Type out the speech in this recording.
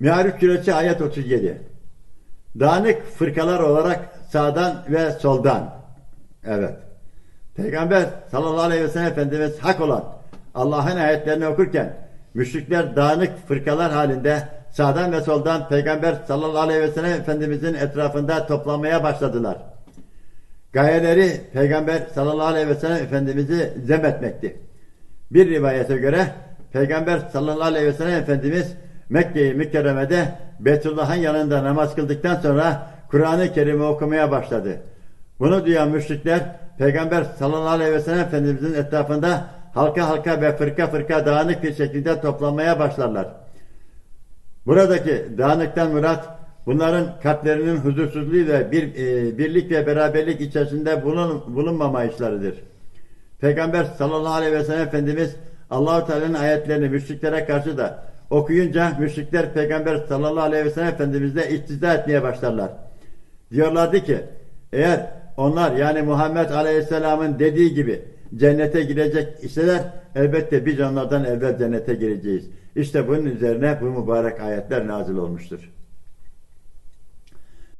Me'arif Suresi ayet 37. Dağınık fırkalar olarak sağdan ve soldan. Evet. Peygamber sallallahu aleyhi ve sellem Efendimiz hak olan Allah'ın ayetlerini okurken müşrikler dağınık fırkalar halinde sağdan ve soldan Peygamber sallallahu aleyhi ve sellem Efendimizin etrafında toplanmaya başladılar. Gayeleri Peygamber sallallahu aleyhi ve sellem Efendimiz'i zemetmekti. Bir rivayete göre Peygamber sallallahu aleyhi ve sellem Efendimiz Mekke-i Mükerreme'de Beytullah'ın yanında namaz kıldıktan sonra Kur'an-ı Kerim'i okumaya başladı. Bunu duyan müşrikler Peygamber sallallahu aleyhi ve sellem Efendimizin etrafında halka halka ve fırka fırka dağınık bir şekilde toplanmaya başlarlar. Buradaki dağınıktan murat bunların kalplerinin huzursuzluğu ve bir, e, birlik ve beraberlik içerisinde bulun, bulunmama işleridir. Peygamber sallallahu aleyhi ve sellem Efendimiz Allahu Teala'nın ayetlerini müşriklere karşı da okuyunca müşrikler Peygamber sallallahu aleyhi ve sellem Efendimizle istiza etmeye başlarlar. Diyorlardı ki eğer onlar yani Muhammed Aleyhisselam'ın dediği gibi cennete girecek iseler elbette biz onlardan evvel cennete gireceğiz. İşte bunun üzerine bu mübarek ayetler nazil olmuştur.